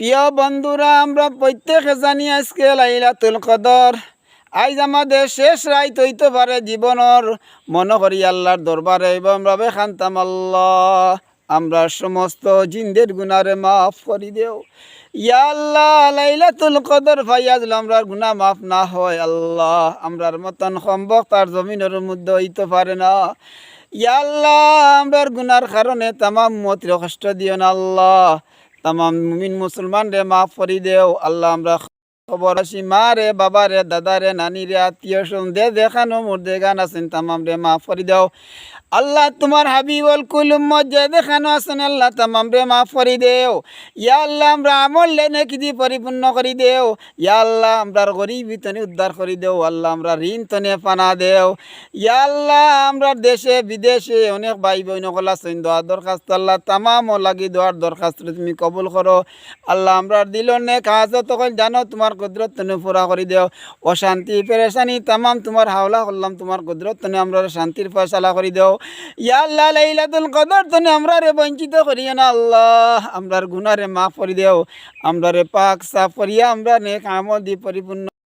প্রিয় বন্ধুরা, আমরা প্রত্যেকে জানি আজকে লাইলাতুল কদর। আজ আমাদের শেষ রাইত হইতে পারে জীবনের। মনে করি আল্লাহর দরবারে এবং রবে খান্তাম আল্লাহ। আমরা সমস্ত জিন্দের গুনারে মাফ করি দেও। ইয়া আল্লাহ, লাইলাতুল কদর ফাইয়াজ আমরার গুনাহ মাফ না হয় আল্লাহ। আমরার মতন সম্ভব, তার জমিনের মধ্যে হইতে পারে না। ইয়া আল্লাহ, আমরার গুনার কারণে তামাম মতির কষ্ট দিও না আল্লাহ। তামাম মুমিন মুসলমান রে মাফ করি দেও আল্লাহ আমরা খবর আসি, মা রে, বাবা রে, দাদা রে, নানি রে, আত্মীয় স্বজন, দে দেখানো মোর দেখান আছেন, তামাম রে, মাফ করি দেও। আল্লাহ তোমার হাবিবল কুলুম যে দেখানো আছেন, আল্লাহ তামাম রে, মাফ করি দেও। ইয়া আল্লাহ আমরা আমল লেনে কিদি পরিপূর্ণ করি দেও। ইয়া আল্লাহ আমরার গরিব তনে উদ্ধার করি দেও, আল্লাহ আমরা ঋণ তনে পানা দেও। ইয়া আল্লাহ আমরা দেশে, বিদেশে অনেক ভাই বোন সকল আছেন, দোয়া দরখাস্ত আল্লাহ তামাম লাগি, দোয়ার দরখাস্ত তুমি কবুল করো। আল্লাহ আমরা দিল নে কাজ তখন জানো তোমার কুদরত তনে পুরা করে দেও অশান্তি পেরেশানি তামাম তোমার হাওলা করলাম তোমার কুদরত তনে আমরা শান্তির ফয়সালা করে দেও ইয়া আল্লাহ, লাইলাতুল কদর তনে আমরা রে বঞ্চিত করিও না আল্লাহ। আমরার গুণারে মাফ করে দেও আমরা রে পাক সাফ করিয়া আমরা নেক আমল দি পরিপূর্ণ